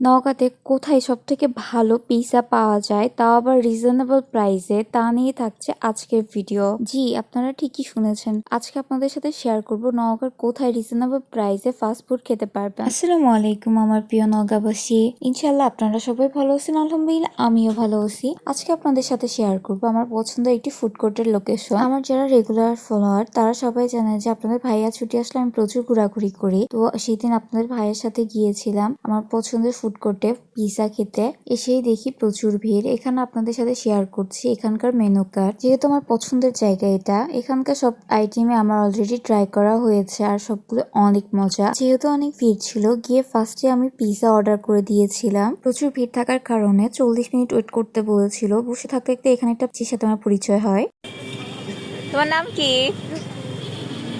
নওগাঁতে কোথায় সব থেকে ভালো পিৎজা পাওয়া যায়, তাও আবার রিজনেবল প্রাইসে তা নিয়ে থাকছে আজকের ভিডিও জি, আপনারা ঠিকই শুনেছেন। আজকে আপনাদের সাথে শেয়ার করব নওগাঁর কোথায় রিজনেবল প্রাইসে ফাস্ট ফুড খেতে পারবেন। আসসালামু আলাইকুম আমার প্রিয় নওগাঁবাসী। ইনশাল্লাহ আপনারা সবাই ভালো আছেন, আলহামদুলিল্লাহ আমিও ভালো আছি। আজকে আপনাদের সাথে শেয়ার করব আমার পছন্দের একটি ফুড কোর্টের লোকেশন আমার যারা রেগুলার ফলোয়ার তারা সবাই জানে যে আপনাদের ভাইয়া ছুটি আসলে আমি প্রচুর ঘোরাঘুরি করি। তো সেদিন আপনাদের ভাইয়ের সাথে গিয়েছিলাম। আমার পছন্দের ফুড কোর্টে পিৎজা খেতে এসেই দেখি প্রচুর ভিড়। এখানে আপনাদের সাথে শেয়ার করছি এখানকার মেনু কার্ড যেহেতু আমার পছন্দের জায়গা এটা, এখানকার সব আইটেমে আমার অলরেডি ট্রাই করা হয়েছে আর সবগুলো অনেক মজা। যেহেতু অনেক ভিড় ছিল, গিয়ে ফার্স্টে আমি পিৎজা অর্ডার করে দিয়েছিলাম। প্রচুর ভিড় থাকার কারণে চল্লিশ মিনিট ওয়েট করতে বলেছিল। বসে থাকতে থাকতে এখানে একটা সাথে আমার পরিচয় হয়। তোমার নাম কি?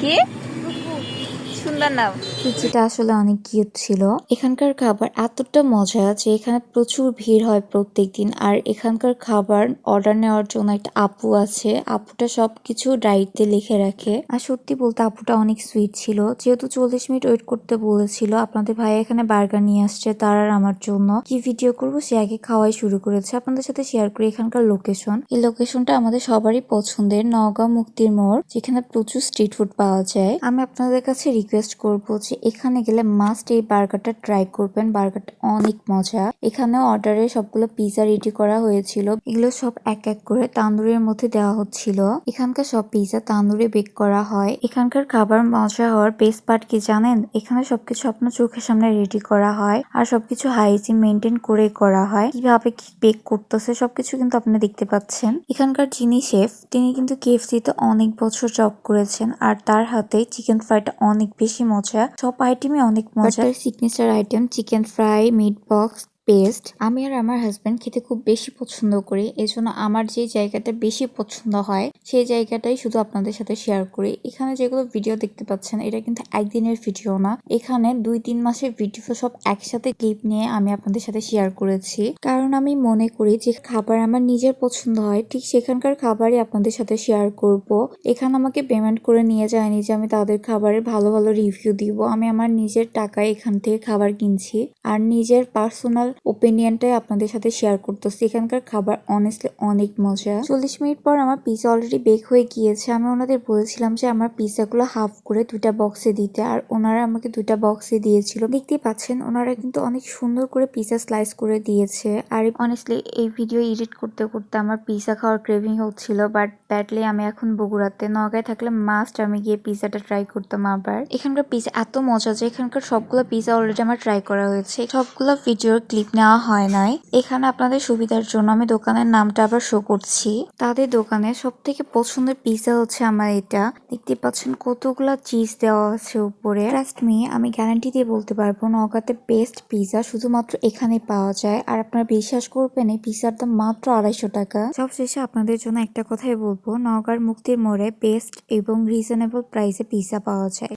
কি? সুন্দর নাম পিচিটা আসলে অনেক কিউট ছিল। এখানকার খাবার এতটা মজা যে এখানে প্রচুর ভিড় হয় প্রত্যেকদিন। আর এখানকার খাবার অর্ডার নেওয়ার জন্য একটা আপু আছে। আপুটা সবকিছু ডায়েরিতে লিখে রাখে। আর সত্যি বলতে আপুটা অনেক সুইট ছিল। যেহেতু চল্লিশ মিনিট ওয়েট করতে বলেছিল, আপনাদের ভাই এখানে বার্গার নিয়ে আসছে তার আর আমার জন্য। কি ভিডিও করব, সে আগে খাওয়াই শুরু করেছে। আপনাদের সাথে শেয়ার করি এখানকার লোকেশন এই লোকেশনটা আমাদের সবারই পছন্দের নওগাঁ মুক্তির মোড়, যেখানে প্রচুর স্ট্রিট ফুড পাওয়া যায়। আমি আপনাদের কাছে রিকোয়েস্ট করব যে এখানে গেলে মাস্ট এই বার্গারটা ট্রাই করবেন। বার্গারটা অনেক মজা। এখানে অর্ডারে সবগুলো পিজা রেডি করা হয়েছিল। এগুলো সব এক এক করে তান্দুরের মধ্যে দেওয়া হচ্ছিল। এখানকার সব পিজা তান্দুরে বেক করা হয়। এখানকার খাবার মজা হওয়ার বেস্ট পার্ট কি জানেন? এখানে সবকিছু আপনার চোখের সামনে রেডি করা হয় আর সবকিছু হাইজিন মেনটেন করে করা হয়। কীভাবে কি বেক করতেছে সবকিছু কিন্তু আপনি দেখতে পাচ্ছেন। এখানকার যিনি শেফ তিনি কিন্তু কেএফসিতে অনেক বছর জব করেছেন আর তার হাতে চিকেন ফ্রাইটা অনেক বেশি মজা। সব আইটেমই অনেক মজা signature item chicken fry meat box paste আমি আর আমার হাজব্যান্ড খেতে খুব বেশি পছন্দ করি। এজন্য আমার যে জায়গাটা বেশি পছন্দ হয়, সেই জায়গাটাই শুধু আপনাদের সাথে শেয়ার করি। এখানে যেগুলো ভিডিও দেখতে পাচ্ছেন, এটা কিন্তু একদিনের ভিডিও না। এখানে দুই তিন মাসের ভিডিও সব একসাথে ক্লিপ নিয়ে আমি আপনাদের সাথে শেয়ার করেছি। কারণ আমি মনে করি যে খাবার আমার নিজের পছন্দ হয়, ঠিক সেখানকার খাবারই আপনাদের সাথে শেয়ার করব। এখানে আমাকে পেমেন্ট করে নিয়ে যায়নি যে আমি তাদের খাবারের ভালো ভালো রিভিউ দিব। আমি আমার নিজের টাকায় এখান থেকে খাবার কিনছি। আর নিজের পার্সোনাল ওপিনিয়নটাই আপনাদের সাথে শেয়ার করতেছি। এখানকার খাবার অনেস্টলি অনেক মজা। চল্লিশ মিনিট পর আমার পিজা অলরেডি বেক হয়ে গিয়েছে। আমি ওনাদের বলেছিলাম যে আমার পিজাগুলো হাফ করে দুইটা বক্সে দিতে। আর ওনারা আমাকে দুইটা বক্সে দিয়েছিল। দেখতেই পাচ্ছেন, ওনারা কিন্তু অনেক সুন্দর করে পিজা স্লাইস করে দিয়েছে। আর অনেস্টলি এই ভিডিও এডিট করতে করতে আমার পিজা খাওয়ার ক্রেভিং হচ্ছিল। বাট ব্যাডলি আমি এখন বগুড়াতে। নগায় থাকলে মাস্ট আমি গিয়ে পিজাটা ট্রাই করতাম আবার। এখানকার পিজা এত মজা যে এখানকার সবগুলো পিজা অলরেডি আমার ট্রাই করা হয়েছে। সবগুলো ভিডিওর ক্লিপ নেওয়া হয় নাই। এখানে আপনাদের সুবিধার জন্য আমি দোকানের নামটা আবার শো করছি। তাদের দোকানে সব থেকে পছন্দের পিজা হচ্ছে আমার এটা। দেখতে পাচ্ছেন কতগুলা চিজ দেওয়া আছে উপরে। ট্রাস্ট মি আমি গ্যারান্টি দিয়ে বলতে পারব নগাতে বেস্ট পিজা শুধুমাত্র এখানে পাওয়া যায়। আর আপনারা বিশ্বাস করবেন, এই পিজার দাম মাত্র আড়াইশো টাকা। সবশেষে আপনাদের জন্য একটা কথাই বলব নগার মুক্তির মোড়ে বেস্ট এবং রিজনেবল প্রাইসে পিজা পাওয়া যায়।